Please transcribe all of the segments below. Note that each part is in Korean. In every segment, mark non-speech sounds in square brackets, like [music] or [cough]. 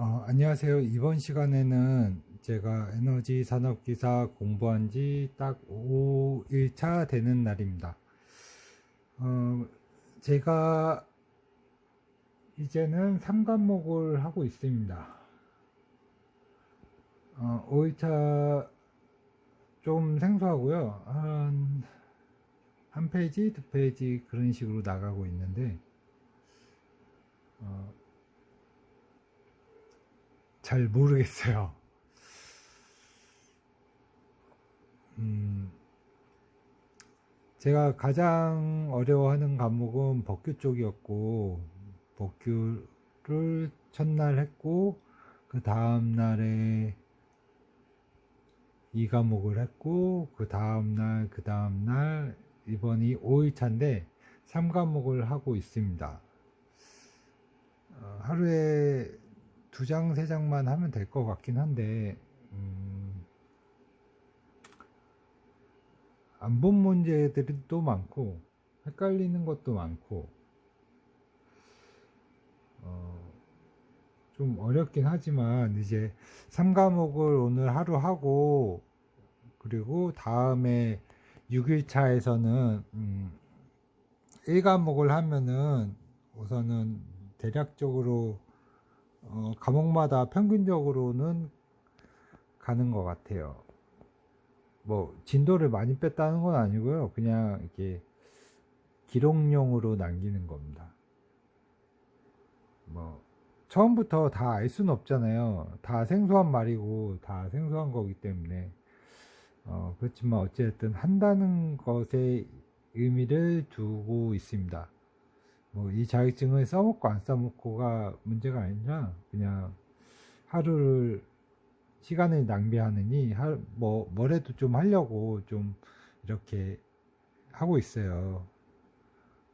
어, 안녕하세요. 이번 시간에는 제가 에너지 산업기사 공부한 지 딱 5일차 되는 날입니다. 어, 제가 이제는 3과목을 하고 있습니다. 어, 5일차 좀 생소하고요. 한, 한 페이지, 두 페이지 그런 식으로 나가고 있는데, 어, 잘 모르겠어요. 음, 제가 가장 어려워하는 과목은 법규 쪽이었고, 법규를 첫날 했고, 그 다음날에 이 과목을 했고, 그 다음날, 그 다음날, 이번이 5일차인데, 3과목을 하고 있습니다. 어, 하루에 두 장, 세 장만 하면 될 것 같긴 한데, 음, 안 본 문제들이 또 많고, 헷갈리는 것도 많고, 어, 좀 어렵긴 하지만, 이제 3과목을 오늘 하루 하고, 그리고 다음에 6일차에서는, 음, 1과목을 하면은 우선은 대략적으로 어, 과목마다 평균적으로는 가는 것 같아요. 뭐 진도를 많이 뺐다는 건 아니고요. 그냥 이렇게 기록용으로 남기는 겁니다. 뭐 처음부터 다 알 수는 없잖아요. 다 생소한 말이고 다 생소한 거기 때문에 어, 그렇지만 어쨌든 한다는 것에 의미를 두고 있습니다. 뭐 이 자격증을 써먹고 안 써먹고가 문제가 아니라 그냥 하루를 시간을 낭비하느니 하, 뭐 뭐래도 좀 하려고 좀 이렇게 하고 있어요.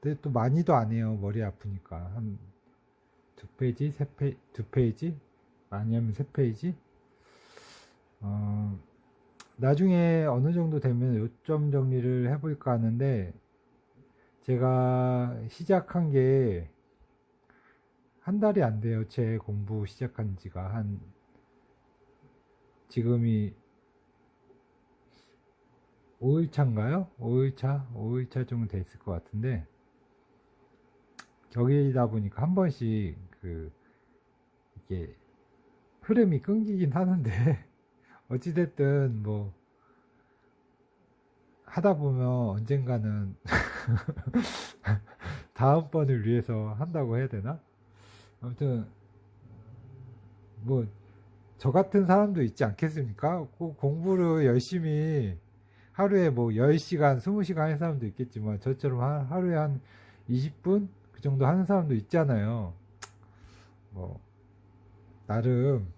근데 또 많이도 안 해요. 머리 아프니까 한 두 페이지, 세 페이지, 두 페이지 하면 세 페이지. 어, 나중에 어느 정도 되면 요점 정리를 해볼까 하는데 제가 시작한 게 한 달이 안 돼요. 제 공부 시작한 지가 한 지금이 5일차인가요? 5일차? 5일차 정도 됐을 것 같은데 격이다 보니까 한 번씩 그 이게 흐름이 끊기긴 하는데 [laughs] 어찌됐든 뭐 하다 보면 언젠가는 [laughs] 다음번을 위해서 한다고 해야 되나? 아무튼 뭐 저 같은 사람도 있지 않겠습니까? 꼭 공부를 열심히 하루에 뭐 10시간, 20시간 하는 사람도 있겠지만 저처럼 하, 하루에 한 20분 그 정도 하는 사람도 있잖아요. 뭐 나름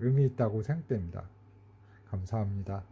의미 있다고 생각됩니다. 감사합니다.